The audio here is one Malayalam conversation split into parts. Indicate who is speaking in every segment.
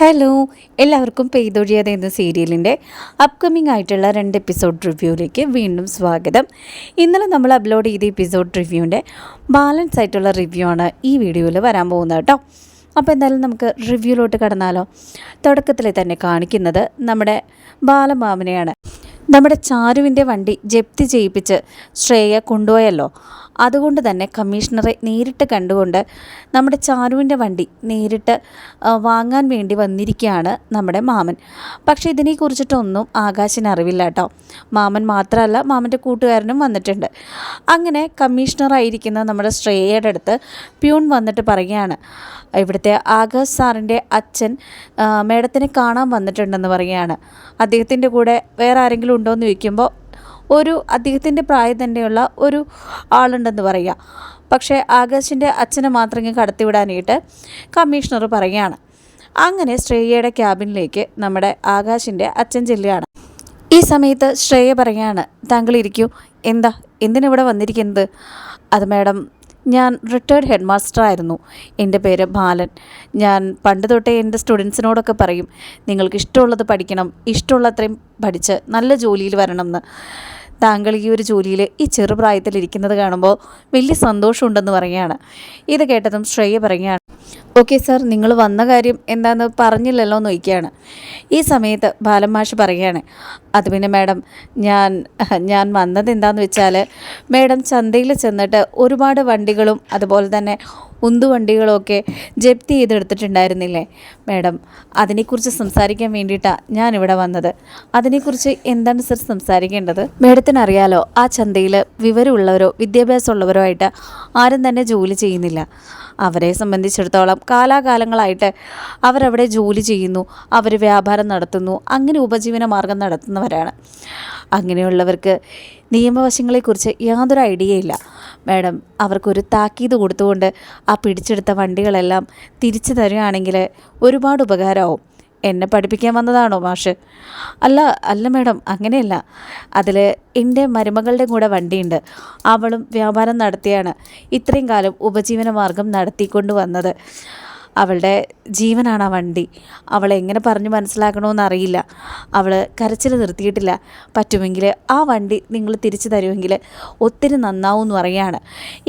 Speaker 1: ഹലോ എല്ലാവർക്കും പെയ്തൊഴിയാതെ എന്ന സീരിയലിന്റെ അപ്കമിംഗ് ആയിട്ടുള്ള രണ്ട് എപ്പിസോഡ് റിവ്യൂവിലേക്ക് വീണ്ടും സ്വാഗതം. ഇന്നലെ നമ്മൾ അപ്ലോഡ് ചെയ്ത എപ്പിസോഡ് റിവ്യൂവിന്റെ ബാലൻസ് ആയിട്ടുള്ള റിവ്യൂ ആണ് ഈ വീഡിയോയിൽ വരാൻ പോകുന്നത് കേട്ടോ. അപ്പോൾ എന്തായാലും നമുക്ക് റിവ്യൂലോട്ട് കടന്നാലോ. തുടക്കത്തിൽ തന്നെ കാണിക്കുന്നത് നമ്മുടെ ബാലമാമനെയാണ്. നമ്മുടെ ചാരുവിന്റെ വണ്ടി ജപ്തി ചെയ്യിപ്പിച്ച് ശ്രേയ കൊണ്ടുപോയല്ലോ. അതുകൊണ്ട് തന്നെ കമ്മീഷണറെ നേരിട്ട് കണ്ടുകൊണ്ട് നമ്മുടെ ചാരുവിന്റെ വണ്ടി നേരിട്ട് വാങ്ങാൻ വേണ്ടി വന്നിരിക്കുകയാണ് നമ്മുടെ മാമൻ. പക്ഷേ ഇതിനെക്കുറിച്ചിട്ടൊന്നും ആകാശിന് അറിവില്ല കേട്ടോ. മാമൻ മാത്രമല്ല മാമന്റെ കൂട്ടുകാരനും വന്നിട്ടുണ്ട്. അങ്ങനെ കമ്മീഷണറായിരിക്കുന്ന നമ്മുടെ ശ്രേയയുടെ അടുത്ത് പ്യൂൺ വന്നിട്ട് പറയുകയാണ്. ഇവിടുത്തെ ആകാശ് സാറിന്റെ അച്ഛൻ മേഡത്തിനെ കാണാൻ വന്നിട്ടുണ്ടെന്ന് പറയുകയാണ്. അദ്ദേഹത്തിന്റെ കൂടെ വേറെ ആരെങ്കിലും ഉണ്ടോ എന്ന് ചോദിക്കുമ്പോൾ ഒരു അദ്ദേഹത്തിന്റെ പ്രായം തന്നെയുള്ള ഒരു ആളുണ്ടെന്ന് പറയുക. പക്ഷേ ആകാശിന്റെ അച്ഛനെ മാത്രം ഇങ്ങ് കടത്തിവിടാനായിട്ട് കമ്മീഷണർ പറയുകയാണ്. അങ്ങനെ ശ്രേയയുടെ ക്യാബിനിലേക്ക് നമ്മുടെ ആകാശിന്റെ അച്ഛൻ ചെല്ലുകയാണ്. ഈ സമയത്ത് ശ്രേയ പറയാണ് താങ്കൾ ഇരിക്കൂ. എന്താ? എന്തിനിവിടെ വന്നിരിക്കുന്നത്? അത് മാഡം ഞാൻ റിട്ടയർഡ് ഹെഡ് മാസ്റ്റർ ആയിരുന്നു എന്റെ പേര് ബാലൻ. ഞാൻ പണ്ട് തൊട്ടേ എന്റെ സ്റ്റുഡൻസിനോടൊക്കെ പറയും നിങ്ങൾക്ക് ഇഷ്ടമുള്ളത് പഠിക്കണം. ഇഷ്ടമുള്ളത്രയും പഠിച്ച് നല്ല ജോലിയിൽ വരണം എന്ന് താങ്കൾ ഈ ഒരു ജോലിയിൽ ഈ ചെറുപ്രായത്തിൽ ഇരിക്കുന്നത് കാണുമ്പോൾ വലിയ സന്തോഷമുണ്ടെന്ന് പറയുകയാണ്. ഇത് കേട്ടതും ശ്രേയ പറയുകയാണ് ഓക്കെ സാർ നിങ്ങൾ വന്ന കാര്യം എന്താണെന്ന് പറഞ്ഞില്ലല്ലോ എന്ന് നോക്കിയാണ് ഈ സമയത്ത് ബാലമാഷ് പറയുകയാണ് അത് പിന്നെ മാഡം ഞാൻ ഞാൻ വന്നത് എന്താണെന്ന് വെച്ചാൽ മാഡം ചന്തയിൽ ചെന്നിട്ട് ഒരുപാട് വണ്ടികളും അതുപോലെ തന്നെ ഉന്തുവണ്ടികളൊക്കെ ജപ്തി ചെയ്തെടുത്തിട്ടുണ്ടായിരുന്നില്ലേ? മാഡം അതിനെക്കുറിച്ച് സംസാരിക്കാൻ വേണ്ടിയിട്ടാണ് ഞാനിവിടെ വന്നത്. അതിനെക്കുറിച്ച് എന്താണ് സർ സംസാരിക്കേണ്ടത്? മാഡത്തിന് അറിയാലോ ആ ചന്തയിൽ വിവരമുള്ളവരോ വിദ്യാഭ്യാസമുള്ളവരോ ആയിട്ട് ആരും തന്നെ ജോലി ചെയ്യുന്നില്ല. അവരെ സംബന്ധിച്ചിടത്തോളം കാലാകാലങ്ങളായിട്ട് അവരവിടെ ജോലി ചെയ്യുന്നു അവർ വ്യാപാരം നടത്തുന്നു അങ്ങനെ ഉപജീവന മാർഗം നടത്തുന്നവരാണ്. അങ്ങനെയുള്ളവർക്ക് നിയമവശങ്ങളെക്കുറിച്ച് യാതൊരു ഐഡിയയില്ല മാഡം അവർക്കൊരു താക്കീത് കൊടുത്തുകൊണ്ട് ആ പിടിച്ചെടുത്ത വണ്ടികളെല്ലാം തിരിച്ചു തരികയാണെങ്കിൽ ഒരുപാട് ഉപകാരമാവും. എന്നെ പഠിപ്പിക്കാൻ വന്നതാണോ മാഷ്? അല്ല അല്ല മാഡം അങ്ങനെയല്ല. അതിൽ എന്റെ മരുമകളുടെ കൂടെ വണ്ടിയുണ്ട്. അവളും വ്യാപാരം നടത്തിയാണ്. ഇത്രയും കാലം ഉപജീവന മാർഗം നടത്തിക്കൊണ്ട് വന്നത്. അവളുടെ ജീവനാണ് ആ വണ്ടി. അവളെ എങ്ങനെ പറഞ്ഞു മനസ്സിലാക്കണമെന്ന് അറിയില്ല അവൾ കരച്ചിൽ നിർത്തിയിട്ടില്ല. പറ്റുമെങ്കിൽ ആ വണ്ടി നിങ്ങൾ തിരിച്ചു തരുമെങ്കിൽ ഒത്തിരി നന്നാവും എന്ന് പറയാണ്.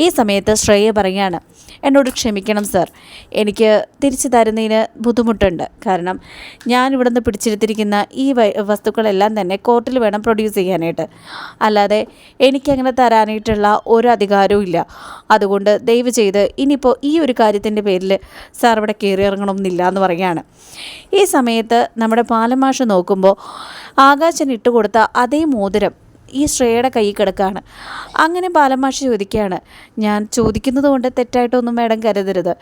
Speaker 1: ഈ സമയത്ത് ശ്രേയ പറയാണ് എന്നോട് ക്ഷമിക്കണം സർ. എനിക്ക് തിരിച്ചു തരുന്നതിന് ബുദ്ധിമുട്ടുണ്ട്. കാരണം ഞാൻ ഇവിടുന്ന് പിടിച്ചെടുത്തിരിക്കുന്ന ഈ വസ്തുക്കളെല്ലാം തന്നെ കോർട്ടിൽ വേണം പ്രൊഡ്യൂസ് ചെയ്യാനായിട്ട്. അല്ലാതെ എനിക്കങ്ങനെ തരാനായിട്ടുള്ള ഒരു അധികാരവും ഇല്ല. അതുകൊണ്ട് ദയവ് ചെയ്ത് ഇനിയിപ്പോൾ ഈ ഒരു കാര്യത്തിന്റെ പേരിൽ സാർ ഇവിടെ കയറി ഇറങ്ങണമെന്നില്ല എന്ന് പറയുകയാണ്. ഈ സമയത്ത് നമ്മുടെ പാലമാഷ് നോക്കുമ്പോൾ ആകാശന് ഇട്ടുകൊടുത്ത അതേ മോതിരം ഈ ശ്രേയയുടെ കൈ കിടക്കുകയാണ് അങ്ങനെ ബാലമാഷ് ചോദിക്കുകയാണ് ഞാൻ ചോദിക്കുന്നത് കൊണ്ട് തെറ്റായിട്ടൊന്നും മേഡം കരുതരുത്.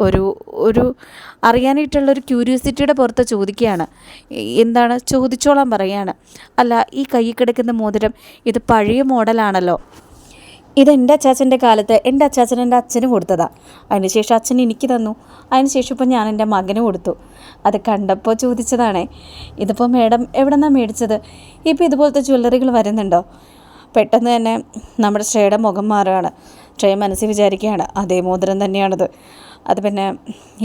Speaker 1: ഒരു ഒരു അറിയാനായിട്ടുള്ള ഒരു ക്യൂരിയോസിറ്റിയുടെ പുറത്ത് ചോദിക്കുകയാണ്. എന്താണ്? ചോദിച്ചോളാൻ പറയുകയാണ് അല്ല ഈ കൈ കിടക്കുന്ന മോതിരം ഇത് പഴയ മോഡലാണല്ലോ. ഇത് എന്റെ അച്ചാച്ചന്റെ കാലത്ത് എന്റെ അച്ചാച്ചൻ എന്റെ അച്ഛന് കൊടുത്തതാണ് അതിനുശേഷം അച്ഛൻ എനിക്ക് തന്നു. അതിനുശേഷം ഇപ്പം ഞാൻ എന്റെ മകന് കൊടുത്തു. അത് കണ്ടപ്പോൾ ചോദിച്ചതാണേ ഇതിപ്പോൾ മേഡം എവിടെ നിന്നാണ് മേടിച്ചത്? ഇപ്പോൾ ഇതുപോലത്തെ ജ്വല്ലറികൾ വരുന്നുണ്ടോ? പെട്ടെന്ന് തന്നെ നമ്മുടെ ശ്രേയുടെ മുഖം മാറുകയാണ്. ശ്രേയ മനസ്സിൽ വിചാരിക്കുകയാണ് അതേ മോതിരം തന്നെയാണിത്. അത് പിന്നെ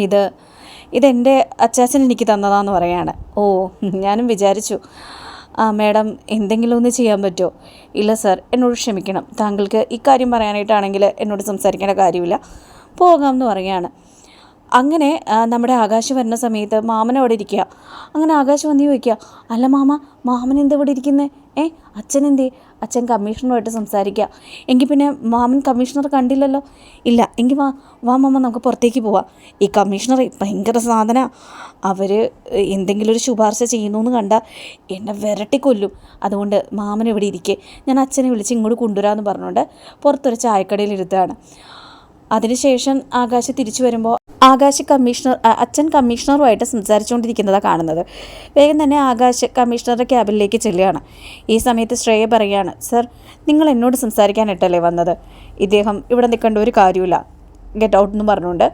Speaker 1: ഇത് ഇതെന്റെ അച്ചാച്ചൻ എനിക്ക് തന്നതാന്ന് പറയാണ് ഓ ഞാനും വിചാരിച്ചു. മാഡം എന്തെങ്കിലും ഒന്ന് ചെയ്യാൻ പറ്റുമോ? ഇല്ല സർ. എന്നോട് ക്ഷമിക്കണം. താങ്കൾക്ക് ഇക്കാര്യം പറയാനായിട്ടാണെങ്കിൽ എന്നോട് സംസാരിക്കേണ്ട കാര്യമില്ല. പോകാമെന്ന് പറയുകയാണ്. അങ്ങനെ നമ്മുടെ ആകാശ് വരുന്ന സമയത്ത് മാമൻ അവിടെ ഇരിക്കുക. അങ്ങനെ ആകാശ് വന്ന് ചോദിക്കുക അല്ല മാമ മാമൻ എന്താ ഇവിടെ ഇരിക്കുന്നത് ഏ അച്ഛൻ അച്ഛൻ കമ്മീഷണറുമായിട്ട് സംസാരിക്കുക എങ്കിൽ പിന്നെ മാമൻ കമ്മീഷണർ കണ്ടില്ലല്ലോ? ഇല്ല എങ്കിൽ വാ വാ മാമ നമുക്ക് പുറത്തേക്ക് പോവാം. ഈ കമ്മീഷണർ ഭയങ്കര സാധന. അവർ എന്തെങ്കിലും ഒരു ശുപാർശ ചെയ്യുന്നു എന്ന് കണ്ടാൽ എന്നെ വിരട്ടിക്കൊല്ലും അതുകൊണ്ട് മാമൻ ഇവിടെ ഇരിക്കേ. ഞാൻ അച്ഛനെ വിളിച്ച് ഇങ്ങോട്ട് കൊണ്ടുവരാമെന്ന് പറഞ്ഞുകൊണ്ട് പുറത്തൊരു ചായക്കടയിൽ ഇരുത്തുകയാണ് അതിനുശേഷം ആകാശ് തിരിച്ചു വരുമ്പോൾ ആകാശ് കമ്മീഷണർ അച്ഛൻ കമ്മീഷണറുമായിട്ട് സംസാരിച്ചുകൊണ്ടിരിക്കുന്നതാണ് കാണുന്നത്. വേഗം തന്നെ ആകാശ് കമ്മീഷണറുടെ ക്യാബിനിലേക്ക് ചെല്ലുകയാണ്. ഈ സമയത്ത് ശ്രേയ പറയുകയാണ് സർ നിങ്ങൾ എന്നോട് സംസാരിക്കാനായിട്ടല്ലേ വന്നത്? ഇദ്ദേഹം ഇവിടെ നിൽക്കേണ്ട ഒരു കാര്യമില്ല ഗെറ്റ് ഔട്ട് എന്ന് പറഞ്ഞുകൊണ്ട്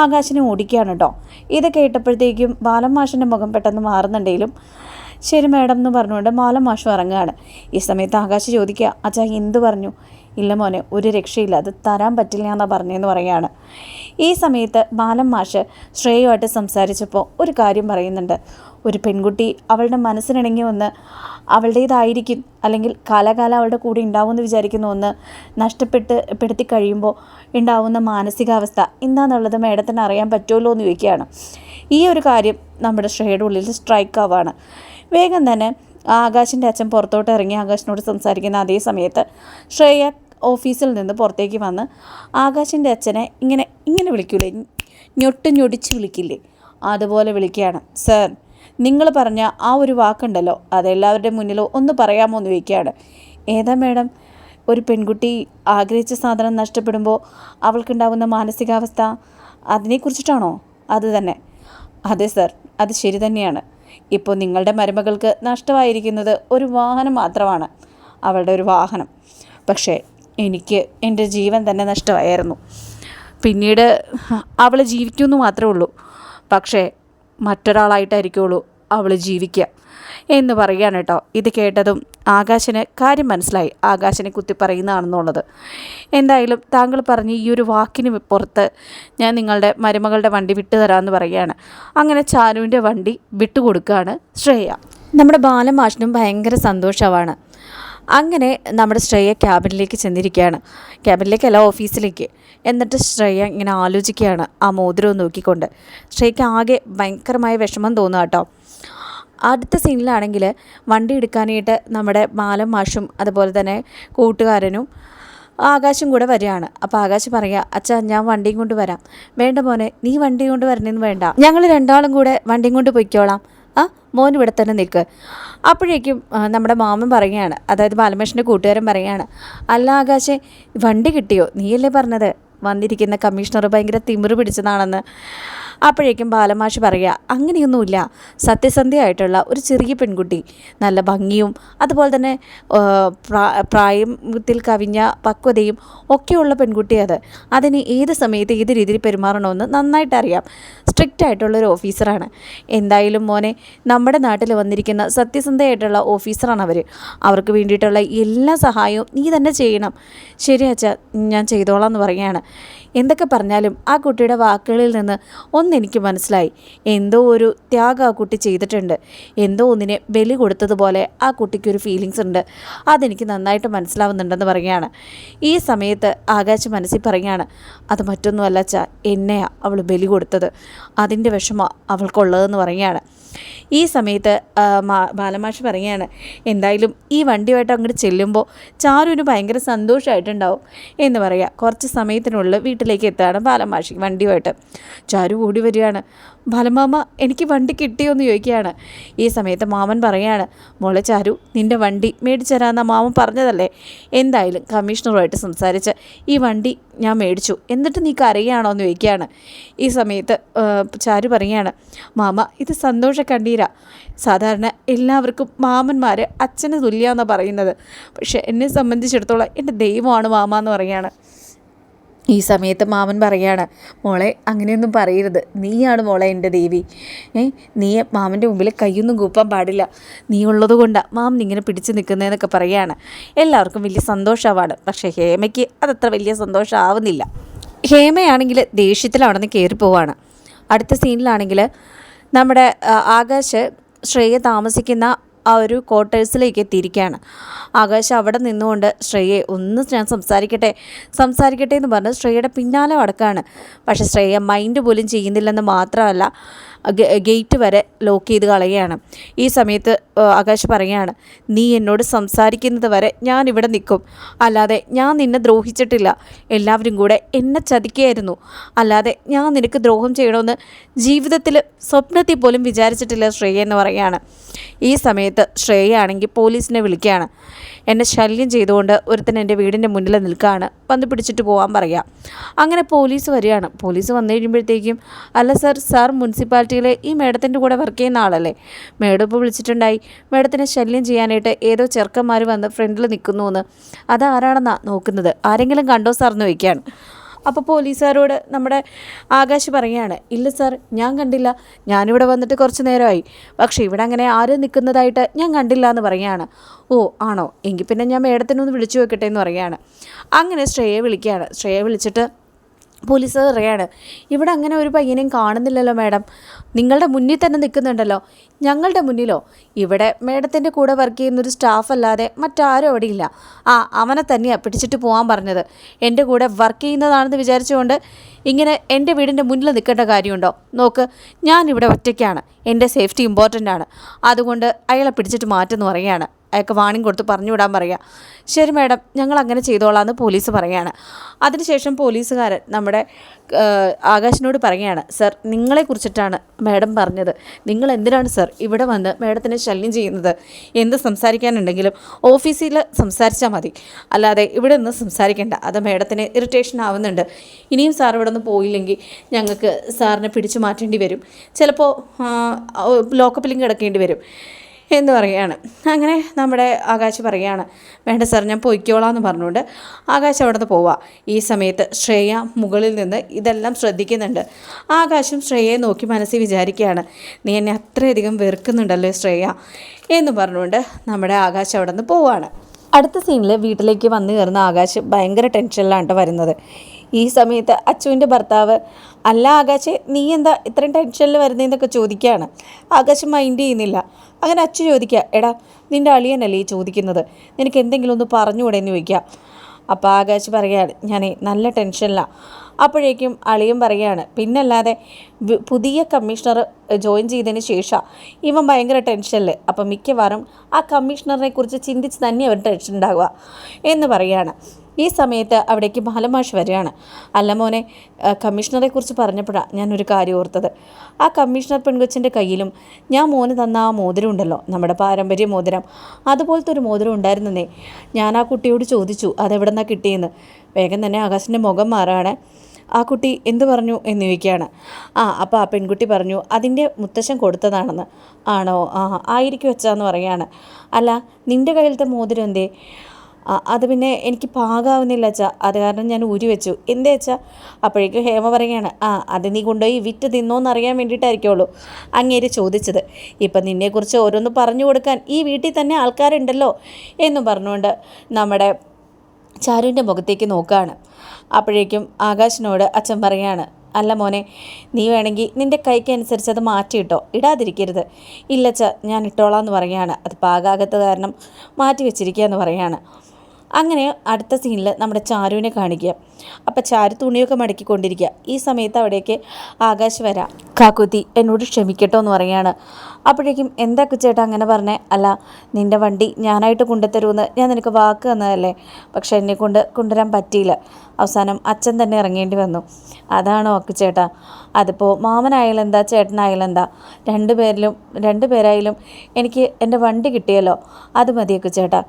Speaker 1: ആകാശിനെ ഓടിക്കുകയാണ് കേട്ടോ ഇത് കേട്ടപ്പോഴത്തേക്കും ബാലമാഷിന്റെ മുഖം പെട്ടെന്ന് മാറുന്നുണ്ടെങ്കിലും ശരി മാഡം എന്ന് പറഞ്ഞുകൊണ്ട് ബാലമാഷും മാഷും ഇറങ്ങുകയാണ് ഈ സമയത്ത് ആകാശ് ചോദിക്കുക അച്ഛാ എന്ത് പറഞ്ഞു? ഇല്ല മോനെ ഒരു രക്ഷയില്ല. അത് തരാൻ പറ്റില്ല എന്നാണ് പറഞ്ഞതെന്ന് പറയാണ്. ഈ സമയത്ത് ബാലൻ മാഷ് ശ്രേയുമായിട്ട് സംസാരിച്ചപ്പോൾ ഒരു കാര്യം പറയുന്നുണ്ട്. ഒരു പെൺകുട്ടി അവളുടെ മനസ്സിനിണങ്ങി വന്ന് അവളുടേതായിരിക്കും അല്ലെങ്കിൽ കാലാകാലം അവളുടെ കൂടെ ഉണ്ടാവുമെന്ന് വിചാരിക്കുന്ന ഒന്ന് നഷ്ടപ്പെട്ട് പെടുത്തി കഴിയുമ്പോൾ ഉണ്ടാവുന്ന മാനസികാവസ്ഥ എന്താണെന്നുള്ളത് മേഡത്തിന് അറിയാൻ പറ്റുമല്ലോ എന്ന് ചോദിക്കുകയാണ്. ഈ ഒരു കാര്യം നമ്മുടെ ശ്രേയുടെ ഉള്ളിൽ സ്ട്രൈക്ക് ആവാണ്. വേഗം തന്നെ ആകാശിന്റെ അച്ഛൻ പുറത്തോട്ട് ഇറങ്ങി ആകാശിനോട് സംസാരിക്കുന്ന അതേ സമയത്ത് ശ്രേയ ഓഫീസിൽ നിന്ന് പുറത്തേക്ക് വന്ന് ആകാശിന്റെ അച്ഛനെ ഇങ്ങനെ ഇങ്ങനെ വിളിക്കൂലേ? ഞൊട്ട് ഞൊടിച്ച് വിളിക്കില്ലേ? അതുപോലെ വിളിക്കുകയാണ്. സർ നിങ്ങൾ പറഞ്ഞ ആ ഒരു വാക്കുണ്ടല്ലോ അതെല്ലാവരുടെ മുന്നിലോ ഒന്ന് പറയാമോ എന്ന് ചോദിക്കുകയാണ്. ഏതാ മേഡം? ഒരു പെൺകുട്ടി ആഗ്രഹിച്ച സാധനം നഷ്ടപ്പെടുമ്പോൾ അവൾക്കുണ്ടാകുന്ന മാനസികാവസ്ഥ അതിനെക്കുറിച്ചിട്ടാണോ? അത് തന്നെ. അതെ സർ അത് ശരി തന്നെയാണ്. ഇപ്പോൾ നിങ്ങളുടെ മരുമകൾക്ക് നഷ്ടമായിരിക്കുന്നത് ഒരു വാഹനം മാത്രമാണ് അവളുടെ ഒരു വാഹനം. പക്ഷേ എനിക്ക് എന്റെ ജീവൻ തന്നെ നഷ്ടമായിരുന്നു. പിന്നീട് അവൾ ജീവിക്കുമെന്ന് മാത്രമേ ഉള്ളൂ. പക്ഷേ മറ്റൊരാളായിട്ടായിരിക്കുള്ളൂ അവൾ ജീവിക്കുക എന്ന് പറയുകയാണ് കേട്ടോ. ഇത് കേട്ടതും ആകാശന് കാര്യം മനസ്സിലായി. ആകാശനെ കുത്തി പറയുന്നതാണെന്നുള്ളത്. എന്തായാലും താങ്കൾ പറഞ്ഞ് ഈ ഒരു വാക്കിന് പുറത്ത് ഞാൻ നിങ്ങളുടെ മരുമകളുടെ വണ്ടി വിട്ടുതരാമെന്ന് പറയുകയാണ്. അങ്ങനെ ചാനുവിന്റെ വണ്ടി വിട്ടുകൊടുക്കുകയാണ് ശ്രേയ. നമ്മുടെ ബാലമാഷിനും ഭയങ്കര സന്തോഷമാണ്. അങ്ങനെ നമ്മുടെ ശ്രേയ ക്യാബിനിലേക്ക് ചെന്നിരിക്കുകയാണ്. ക്യാബിനിലേക്കല്ല ഓഫീസിലേക്ക്. എന്നിട്ട് ശ്രേയ ഇങ്ങനെ ആലോചിക്കുകയാണ് ആ മോതിരവും നോക്കിക്കൊണ്ട്. ശ്രേയയ്ക്ക് ആകെ ഭയങ്കരമായ വിഷമം തോന്നുക കേട്ടോ. അടുത്ത സീനിലാണെങ്കിൽ വണ്ടി എടുക്കാനായിട്ട് നമ്മുടെ മാലം മാഷും അതുപോലെ തന്നെ കൂട്ടുകാരനും ആകാശും കൂടെ വരികയാണ്. അപ്പോൾ ആകാശ് പറയുക അച്ഛാ ഞാൻ വണ്ടിയും കൊണ്ട് വരാം. വേണ്ട മോനെ നീ വണ്ടി കൊണ്ട് വരണമെന്ന് വേണ്ട. ഞങ്ങൾ രണ്ടാളും കൂടെ വണ്ടിയും കൊണ്ട് പൊയ്ക്കോളാം. ആ മോൻ ഇവിടെ തന്നെ നിൽക്ക്. അപ്പോഴേക്കും നമ്മുടെ മാമൻ പറയുകയാണ് അതായത് ബാലമേഷന്റെ കൂട്ടുകാരൻ പറയുകയാണ് അല്ല ആകാശെ വണ്ടി കിട്ടിയോ? നീയല്ലേ പറഞ്ഞത്? വന്നിരിക്കുന്ന കമ്മീഷണർ ഭയങ്കര തിമിറ് പിടിച്ചതാണെന്ന്. അപ്പോഴേക്കും ബാലമാഷ് പറയുക അങ്ങനെയൊന്നുമില്ല. സത്യസന്ധയായിട്ടുള്ള ഒരു ചെറിയ പെൺകുട്ടി. നല്ല ഭംഗിയും അതുപോലെ തന്നെ പ്രായത്തിൽ കവിഞ്ഞ പക്വതയും ഒക്കെയുള്ള പെൺകുട്ടി അത് അതിന് ഏത് സമയത്ത് ഏത് രീതിയിൽ പെരുമാറണമെന്ന് നന്നായിട്ട് അറിയാം. സ്ട്രിക്റ്റ് ആയിട്ടുള്ള ഒരു ഓഫീസറാണ്. എന്തായാലും മോനെ നമ്മുടെ നാട്ടിൽ വന്നിരിക്കുന്ന സത്യസന്ധയായിട്ടുള്ള ഓഫീസറാണ് അവർ അവർക്ക് വേണ്ടിയിട്ടുള്ള എല്ലാ സഹായവും നീ തന്നെ ചെയ്യണം. ശരി അച്ഛാ ഞാൻ ചെയ്തോളാം എന്ന് പറയുകയാണ്. എന്തൊക്കെ പറഞ്ഞാലും ആ കുട്ടിയുടെ വാക്കുകളിൽ നിന്ന് ഒന്നെനിക്ക് മനസ്സിലായി. എന്തോ ഒരു ത്യാഗം ആ കുട്ടി ചെയ്തിട്ടുണ്ട്. എന്തോ ഒന്നിനെ ബലി കൊടുത്തതുപോലെ ആ കുട്ടിക്കൊരു ഫീലിങ്സ് ഉണ്ട്. അതെനിക്ക് നന്നായിട്ട് മനസ്സിലാവുന്നുണ്ടെന്ന് പറയുകയാണ്. ഈ സമയത്ത് ആകാശ് മനസ്സിൽ പറയുകയാണ് അത് മറ്റൊന്നുമല്ല ച എന്നെയാണ് അവൾ ബലി കൊടുത്തത്. അതിന്റെ വിഷമ അവൾക്കുള്ളതെന്ന് പറയുകയാണ്. ഈ സമയത്ത് ബാലമാഷ് പറയുകയാണ് എന്തായാലും ഈ വണ്ടിയുമായിട്ട് അങ്ങോട്ട് ചെല്ലുമ്പോൾ ചാരുവിന് ഭയങ്കര സന്തോഷമായിട്ടുണ്ടാവും എന്ന് പറയുക കുറച്ച് സമയത്തിനുള്ളിൽ വീട്ടിലേക്ക് എത്തുകയാണ് ബാലമാഷി വണ്ടിയുമായിട്ട്. ചാരു ഓടി വരികയാണ്. ബാലമാമ എനിക്ക് വണ്ടി കിട്ടിയോ എന്ന് ചോദിക്കുകയാണ്. ഈ സമയത്ത് മാമൻ പറയുകയാണ് മോളെ ചാരു നിന്റെ വണ്ടി മേടിച്ചു തരാമെന്ന മാമൻ പറഞ്ഞതല്ലേ? എന്തായാലും കമ്മീഷണറുമായിട്ട് സംസാരിച്ച് ഈ വണ്ടി ഞാൻ മേടിച്ചു. എന്നിട്ട് നീ കരയാണോ എന്ന് ചോദിക്കുകയാണ്. ഈ സമയത്ത് ചാരു പറയുകയാണ് മാമ ഇത് സന്തോഷ കണ്ണീരാ. സാധാരണ എല്ലാവർക്കും മാമന്മാർ അച്ഛന് തുല്യാന്നാണ് പറയുന്നത്. പക്ഷേ എന്നെ സംബന്ധിച്ചിടത്തോളം എന്റെ ദൈവമാണ് മാമ എന്ന് പറയുകയാണ് ഈ സമയത്ത് മാമൻ പറയാണ് മോളെ അങ്ങനെയൊന്നും പറയരുത്. നീയാണ് മോളെ എന്റെ ദേവി. ഏ നീ മാമന്റെ മുമ്പിൽ കൈയൊന്നും കൂപ്പാൻ പാടില്ല. നീ ഉള്ളത് കൊണ്ടാണ് മാമൻ ഇങ്ങനെ പിടിച്ചു നിൽക്കുന്നതെന്നൊക്കെ പറയാണ്. എല്ലാവർക്കും വലിയ സന്തോഷമാണ്. പക്ഷേ ഹേമയ്ക്ക് അതത്ര വലിയ സന്തോഷമാവുന്നില്ല ഹേമയാണെങ്കിൽ നിന്ന് കയറി പോവാണ് അടുത്ത സീനിലാണെങ്കിൽ നമ്മുടെ ആകാശ് ശ്രേയ താമസിക്കുന്ന ആ ഒരു ക്വാർട്ടേഴ്സിലേക്ക് എത്തിയിരിക്കുകയാണ്. ആകാശ് അവിടെ നിന്നുകൊണ്ട് ശ്രേയെ ഒന്ന് ഞാൻ സംസാരിക്കട്ടെ? സംസാരിക്കട്ടെ എന്ന് പറഞ്ഞ് ശ്രേയയുടെ പിന്നാലെ അടക്കാണ് പക്ഷേ ശ്രേയ മൈൻഡ് പോലും ചെയ്യുന്നില്ലെന്ന് മാത്രമല്ല ഗേറ്റ് വരെ ലോക്ക് ചെയ്ത് കളയുകയാണ്. ഈ സമയത്ത് ആകാശ് പറയുകയാണ് നീ എന്നോട് സംസാരിക്കുന്നത് വരെ ഞാൻ ഇവിടെ നിൽക്കും. അല്ലാതെ ഞാൻ നിന്നെ ദ്രോഹിച്ചിട്ടില്ല. എല്ലാവരും കൂടെ എന്നെ ചതിക്കുകയായിരുന്നു. അല്ലാതെ ഞാൻ നിനക്ക് ദ്രോഹം ചെയ്യണമെന്ന് ജീവിതത്തിൽ സ്വപ്നത്തിൽ പോലും വിചാരിച്ചിട്ടില്ല ശ്രേയ എന്ന് പറയുകയാണ്. ഈ സമയത്ത് ശ്രേയ ആണെങ്കിൽ പോലീസിനെ വിളിക്കുകയാണ്. എന്നെ ശല്യം ചെയ്തുകൊണ്ട് ഒരുത്തൻ എന്റെ വീടിന്റെ മുന്നിൽ നിൽക്കുകയാണ്. വന്ന് പിടിച്ചിട്ട് പോകാൻ പറയാം അങ്ങനെ പോലീസ് വരികയാണ്. പോലീസ് വന്നു കഴിയുമ്പോഴത്തേക്കും അല്ല സർ സാർ മുനിസിപ്പാലിറ്റിയിലെ ഈ മേഡത്തിന്റെ കൂടെ വർക്ക് ചെയ്യുന്ന ആളല്ലേ? മേഡം ഇപ്പോൾ വിളിച്ചിട്ടുണ്ടായി. മേഡത്തിനെ ശല്യം ചെയ്യാനായിട്ട് ഏതോ ചെറുക്കന്മാർ വന്ന് ഫ്രണ്ടിൽ നിൽക്കുന്നു എന്ന് അതാരാണെന്നാണ് നോക്കുന്നത്? ആരെങ്കിലും കണ്ടോ സാർ എന്ന് വയ്ക്കുകയാണ് അപ്പോൾ പോലീസുകാരോട് നമ്മുടെ ആകാശ് പറയുകയാണ് ഇല്ല സാർ ഞാൻ കണ്ടില്ല. ഞാനിവിടെ വന്നിട്ട് കുറച്ച് നേരമായി. പക്ഷേ ഇവിടെ അങ്ങനെ ആരും നിൽക്കുന്നതായിട്ട് ഞാൻ കണ്ടില്ല എന്ന് പറയുകയാണ്. ഓ ആണോ? എങ്കിൽ പിന്നെ ഞാൻ മേഡത്തിനൊന്ന് വിളിച്ചു വെക്കട്ടെ എന്ന് പറയുകയാണ്. അങ്ങനെ ശ്രേയെ വിളിക്കുകയാണ്. ശ്രേയെ വിളിച്ചിട്ട് പോലീസ് പറയാണ് ഇവിടെ അങ്ങനെ ഒരു പയ്യനെയും കാണുന്നില്ലല്ലോ മാഡം. നിങ്ങളുടെ മുന്നിൽ തന്നെ നിൽക്കുന്നുണ്ടല്ലോ. ഞങ്ങളുടെ മുന്നിലോ? ഇവിടെ മാഡത്തിന്റെ കൂടെ വർക്ക് ചെയ്യുന്നൊരു സ്റ്റാഫ് അല്ലാതെ മറ്റാരും അവിടെ ഇല്ല. ആ അവനെ തന്നെയാണ് പിടിച്ചിട്ട് പോകാൻ പറഞ്ഞത്. എന്റെ കൂടെ വർക്ക് ചെയ്യുന്നതാണെന്ന് വിചാരിച്ചുകൊണ്ട് ഇങ്ങനെ എന്റെ വീടിന്റെ മുന്നിൽ നിൽക്കേണ്ട കാര്യമുണ്ടോ? നോക്ക് ഞാനിവിടെ ഒറ്റയ്ക്കാണ്. എന്റെ സേഫ്റ്റി ഇമ്പോർട്ടന്റ് ആണ്. അതുകൊണ്ട് അയാളെ പിടിച്ചിട്ട് മാറ്റെന്ന് പറയുകയാണ്. അയാൾക്ക് വാണിംഗ് കൊടുത്ത് പറഞ്ഞു വിടാൻ പറയുക. ശരി മാഡം ഞങ്ങൾ അങ്ങനെ ചെയ്തോളാം എന്ന് പോലീസ് പറയുകയാണ്. അതിനുശേഷം പോലീസുകാരൻ നമ്മുടെ ആകാശിനോട് പറയുകയാണ് സർ നിങ്ങളെ കുറിച്ചിട്ടാണ് മാഡം പറഞ്ഞത്. നിങ്ങൾ എന്തിനാണ് സർ ഇവിടെ വന്ന് മാഡത്തിനെ ശല്യം ചെയ്യുന്നത്? എന്ത് സംസാരിക്കാനുണ്ടെങ്കിലും ഓഫീസിൽ സംസാരിച്ചാൽ മതി. അല്ലാതെ ഇവിടെ നിന്ന് സംസാരിക്കേണ്ട. അത് മാഡത്തിന് ഇറിറ്റേഷൻ ആവുന്നുണ്ട്. ഇനിയും സാർ ഇവിടെ നിന്ന് പോയില്ലെങ്കിൽ ഞങ്ങൾക്ക് സാറിനെ പിടിച്ചു മാറ്റേണ്ടി വരും. ചിലപ്പോൾ ലോക്കപ്പിലും കിടക്കേണ്ടി വരും. എന്ന് പറയുകയാണ്. അങ്ങനെ നമ്മുടെ ആകാശ് പറയുകയാണ് വേണ്ട സാർ ഞാൻ പൊയ്ക്കോളാം എന്ന് പറഞ്ഞുകൊണ്ട് ആകാശ് അവിടെ നിന്ന് പോവാ. ഈ സമയത്ത് ശ്രേയ മുകളിൽ നിന്ന് ഇതെല്ലാം ശ്രദ്ധിക്കുന്നുണ്ട്. ആകാശും ശ്രേയയെ നോക്കി മനസ്സിൽ വിചാരിക്കുകയാണ് നീ എന്നെ അത്രയധികം വെറുക്കുന്നുണ്ടല്ലോ ശ്രേയ എന്ന് പറഞ്ഞുകൊണ്ട് നമ്മുടെ ആകാശ് അവിടെ നിന്ന് പോവാണ്. അടുത്ത സീനിൽ വീട്ടിലേക്ക് വന്നു കയറുന്ന ആകാശ് ഭയങ്കര ടെൻഷനിലാണ് വരുന്നത്. ഈ സമയത്ത് അച്ചുവിന്റെ ഭർത്താവ് അല്ല ആകാശ് നീ എന്താ ഇത്രയും ടെൻഷനിൽ വരുന്നതെന്നൊക്കെ ചോദിക്കുകയാണ് ആകാശ് മൈൻഡ് ചെയ്യുന്നില്ല. അങ്ങനെ അച്ഛൻ ചോദിക്കുക എടാ നിന്റെ അളിയനല്ലേ ഈ ചോദിക്കുന്നത്? നിനക്ക് എന്തെങ്കിലും ഒന്ന് പറഞ്ഞുകൂടെ എന്ന് ചോദിക്കുക അപ്പോൾ ആകാശ് പറയുകയാണ് ഞാൻ നല്ല ടെൻഷനിലാണ് അപ്പോഴേക്കും അളിയും പറയുകയാണ് പിന്നല്ലാതെ പുതിയ കമ്മീഷണർ ജോയിൻ ചെയ്തതിന് ശേഷം ഇവൻ ഭയങ്കര ടെൻഷനിൽ അപ്പം മിക്കവാറും ആ കമ്മീഷണറിനെ കുറിച്ച് ചിന്തിച്ച് തന്നെ അവൻ ടെൻഷൻ ഉണ്ടാകുക എന്ന് പറയാണ്. ഈ സമയത്ത് അവിടേക്ക് ബാലമാഷ് വരികയാണ്. അല്ല മോനെ കമ്മീഷണറെ കുറിച്ച് പറഞ്ഞപ്പോഴാണ് ഞാനൊരു കാര്യം ഓർത്തത്. ആ കമ്മീഷണർ പെൺകൊച്ചിന്റെ കയ്യിലും ഞാൻ മോന് തന്ന ആ മോതിരം ഉണ്ടല്ലോ നമ്മുടെ പാരമ്പര്യ മോതിരം. അതുപോലത്തെ ഒരു മോതിരം ഉണ്ടായിരുന്നേ ഞാൻ ആ കുട്ടിയോട് ചോദിച്ചു അതെവിടെ നിന്നാണ് കിട്ടിയെന്ന്? വേഗം തന്നെ ആകാശിന്റെ മുഖം മാറാണ്. ആ കുട്ടി എന്ത് പറഞ്ഞു? എന്ന് ചോദിക്കുകയാണ്. ആ അപ്പോൾ ആ പെൺകുട്ടി പറഞ്ഞു അതിന്റെ മുത്തശ്ശൻ കൊടുത്തതാണെന്ന്. ആണോ? ആ ആയിരിക്കും വെച്ചാന്ന് പറയാണ് അല്ല നിന്റെ കയ്യിലത്തെ മോതിരം എന്തേ? അത് പിന്നെ എനിക്ക് പാകാവുന്നില്ല അച്ഛാ. അത് കാരണം ഞാൻ ഊരി വെച്ചു. എന്തേ അച്ഛാ? അപ്പോഴേക്കും ഹേമ പറയുകയാണ് ആ അത് നീ കൊണ്ടുപോയി വിറ്റ് തിന്നോന്ന് അറിയാൻ വേണ്ടിയിട്ടായിരിക്കുള്ളൂ. അങ്ങേര് ചോദിച്ചത് ഇപ്പം നിന്നെക്കുറിച്ച് ഓരോന്ന് പറഞ്ഞു കൊടുക്കാൻ ഈ വീട്ടിൽ തന്നെ ആൾക്കാരുണ്ടല്ലോ? എന്നും പറഞ്ഞുകൊണ്ട് നമ്മുടെ ചാരുവിന്റെ മുഖത്തേക്ക് നോക്കുകയാണ്. അപ്പോഴേക്കും ആകാശിനോട് അച്ഛൻ പറയാണ് അല്ല മോനെ നീ വേണമെങ്കിൽ നിന്റെ കൈക്ക് അനുസരിച്ച് അത് മാറ്റിയിട്ടോ? ഇടാതിരിക്കരുത്. ഇല്ലച്ച ഞാൻ ഇട്ടോളാം എന്ന് പറയാണ് അത് പാകാകത്ത് കാരണം മാറ്റി വെച്ചിരിക്കുക എന്ന് പറയാണ് അങ്ങനെ അടുത്ത സീനിൽ നമ്മുടെ ചാരുവിനെ കാണിക്കുക. അപ്പം ചാരു തുണിയൊക്കെ മടക്കിക്കൊണ്ടിരിക്കുക. ഈ സമയത്ത് അവിടേക്ക് ആകാശ് വരാം. കാക്കുത്തി എന്നോട് ക്ഷമിക്കട്ടോ എന്ന് പറയാണ് അപ്പോഴേക്കും എന്താ കുച്ചേട്ടാ അങ്ങനെ പറഞ്ഞേ? അല്ല നിന്റെ വണ്ടി ഞാനായിട്ട് കൊണ്ടുത്തരുമെന്ന് ഞാൻ നിനക്ക് വാക്ക് തന്നതല്ലേ? പക്ഷെ എന്നെ കൊണ്ട് കൊണ്ടുവരാൻ പറ്റിയില്ല. അവസാനം അച്ഛൻ തന്നെ ഇറങ്ങേണ്ടി വന്നു. അതാണോ അക്കുച്ചേട്ടാ ചേട്ടാ അതിപ്പോൾ മാമനായാലും എന്താ ചേട്ടനായാലും എന്താ? രണ്ട് പേരിലും രണ്ട് പേരായാലും എനിക്ക് എന്റെ വണ്ടി കിട്ടിയല്ലോ. അത് മതി ചേട്ടാ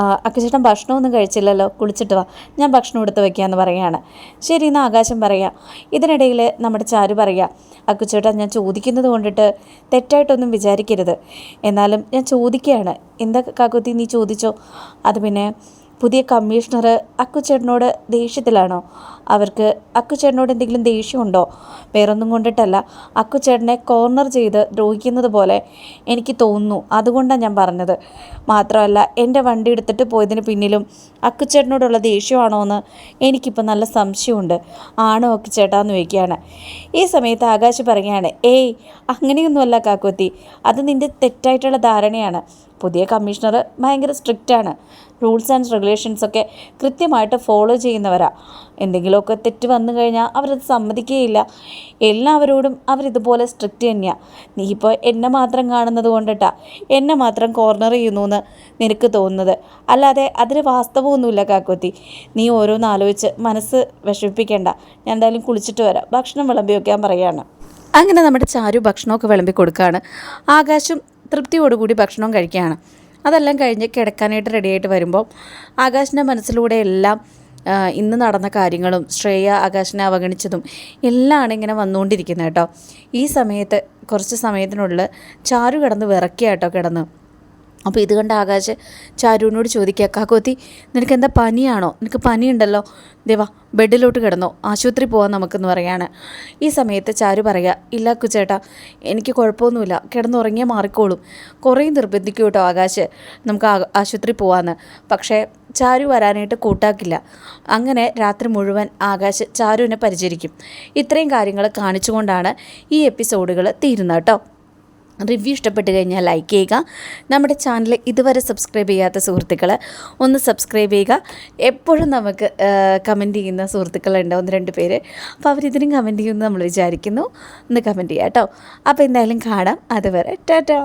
Speaker 1: അക്കച്ചേട്ടൻ ഭക്ഷണമൊന്നും കഴിച്ചില്ലല്ലോ കുളിച്ചിട്ട് വാ. ഞാൻ ഭക്ഷണം എടുത്ത് വയ്ക്കാമെന്ന് പറയുകയാണ്. ശരി എന്ന് ആകാശം പറയാം. ഇതിനിടയിൽ നമ്മുടെ ചാരു പറയാം അക്കുച്ചേട്ടാ ഞാൻ ചോദിക്കുന്നത് കൊണ്ടിട്ട് തെറ്റായിട്ടൊന്നും വിചാരിക്കരുത്. എന്നാലും ഞാൻ ചോദിക്കുകയാണ് എന്താ കാക്കുത്തി നീ ചോദിച്ചോ? അത് പിന്നെ പുതിയ കമ്മീഷണർ അക്കുച്ചേട്ടനോട് ദേഷ്യത്തിലാണോ? അവർക്ക് അക്കുച്ചേട്ടനോട് എന്തെങ്കിലും ദേഷ്യമുണ്ടോ? വേറൊന്നും കൊണ്ടിട്ടല്ല. അക്കുച്ചേട്ടനെ കോർണർ ചെയ്ത് ദ്രോഹിക്കുന്നത് പോലെ എനിക്ക് തോന്നുന്നു. അതുകൊണ്ടാണ് ഞാൻ പറഞ്ഞത്. മാത്രമല്ല എന്റെ വണ്ടി എടുത്തിട്ട് പോയതിന് പിന്നിലും അക്കുച്ചേട്ടനോടുള്ള ദേഷ്യമാണോ എന്ന് എനിക്കിപ്പോൾ നല്ല സംശയമുണ്ട്. ആണോ അക്കുചേട്ടാന്ന് ചോദിക്കുകയാണ്. ഈ സമയത്ത് ആകാശ് പറയുകയാണ് ഏയ് അങ്ങനെയൊന്നുമല്ല കാക്കുത്തി. അത് നിന്റെ തെറ്റായിട്ടുള്ള ധാരണയാണ്. പുതിയ കമ്മീഷണർ ഭയങ്കര സ്ട്രിക്റ്റ് ആണ്. റൂൾസ് ആൻഡ് റെഗുലേഷൻസ് ഒക്കെ കൃത്യമായിട്ട് ഫോളോ ചെയ്യുന്നവരാ. എന്തെങ്കിലുമൊക്കെ തെറ്റ് വന്നു കഴിഞ്ഞാൽ അവരത് സമ്മതിക്കുകയില്ല എല്ലാവരോടും അവരിതുപോലെ സ്ട്രിക്റ്റ് തന്നെയാണ് നീ ഇപ്പോൾ എന്നെ മാത്രം കാണുന്നത് കൊണ്ടിട്ടാ. എന്നെ മാത്രം കോർണർ ചെയ്യുന്നു എന്ന് നിനക്ക് തോന്നുന്നത്. അല്ലാതെ അതിന് വാസ്തവമൊന്നുമില്ല കാക്കോത്തി. നീ ഓരോന്ന് ആലോചിച്ച് മനസ്സ് വിഷമിപ്പിക്കേണ്ട. ഞാൻ എന്തായാലും കുളിച്ചിട്ട് വരാം. ഭക്ഷണം വിളമ്പി വയ്ക്കാൻ പറയാണ്. അങ്ങനെ നമ്മുടെ ചാരു ഭക്ഷണമൊക്കെ വിളമ്പി കൊടുക്കുകയാണ് ആകാശം തൃപ്തിയോടുകൂടി ഭക്ഷണം കഴിക്കുകയാണ്. അതെല്ലാം കഴിഞ്ഞ് കിടക്കാനായിട്ട് റെഡിയായിട്ട് വരുമ്പോൾ ആകാശിന്റെ മനസ്സിലൂടെ എല്ലാം ഇന്ന് നടന്ന കാര്യങ്ങളും ശ്രേയ ആകാശിനെ അവഗണിച്ചതും എല്ലാമാണ് ഇങ്ങനെ വന്നുകൊണ്ടിരിക്കുന്നത് കേട്ടോ. ഈ സമയത്ത് കുറച്ച് സമയത്തിനുള്ളിൽ ചാരു കിടന്ന് വിറക്കുക കേട്ടോ കിടന്ന്. അപ്പോൾ ഇത് കണ്ട ആകാശ് ചാരുവിനോട് ചോദിക്കുക കാക്കോത്തി നിനക്ക് എന്താ പനിയാണോ? നിനക്ക് പനിയുണ്ടല്ലോ. ദേവാ ബെഡിലോട്ട് കിടന്നോ ആശുപത്രി പോകാൻ നമുക്കെന്ന് പറയാണ്. ഈ സമയത്ത് ചാരു പറയുക ഇല്ല കുച്ചേട്ടാ എനിക്ക് കുഴപ്പമൊന്നുമില്ല കിടന്നുറങ്ങിയാൽ മാറിക്കോളും. കുറേ നിർബന്ധിക്കും കേട്ടോ ആകാശ് നമുക്ക് ആശുപത്രി പോകാമെന്ന് പക്ഷേ ചാരു വരാനായിട്ട് കൂട്ടാക്കില്ല. അങ്ങനെ രാത്രി മുഴുവൻ ആകാശ് ചാരുവിനെ പരിചരിക്കും. ഇത്രയും കാര്യങ്ങൾ കാണിച്ചുകൊണ്ടാണ് ഈ എപ്പിസോഡുകൾ തീരുന്നത് കേട്ടോ. റിവ്യൂ ഇഷ്ടപ്പെട്ട് കഴിഞ്ഞാൽ ലൈക്ക് ചെയ്യുക. നമ്മുടെ ചാനൽ ഇതുവരെ സബ്സ്ക്രൈബ് ചെയ്യാത്ത സുഹൃത്തുക്കൾ ഒന്ന് സബ്സ്ക്രൈബ് ചെയ്യുക. എപ്പോഴും നമുക്ക് കമന്റ് ചെയ്യുന്ന സുഹൃത്തുക്കളുണ്ട് ഒന്ന് രണ്ട് പേര്. അപ്പോൾ അവരിതിനും കമന്റ് ചെയ്യുമെന്ന് നമ്മൾ വിചാരിക്കുന്നു. ഒന്ന് കമന്റ് ചെയ്യാം കേട്ടോ. അപ്പോൾ എന്തായാലും കാണാം. അതുവരെ ടാറ്റാ.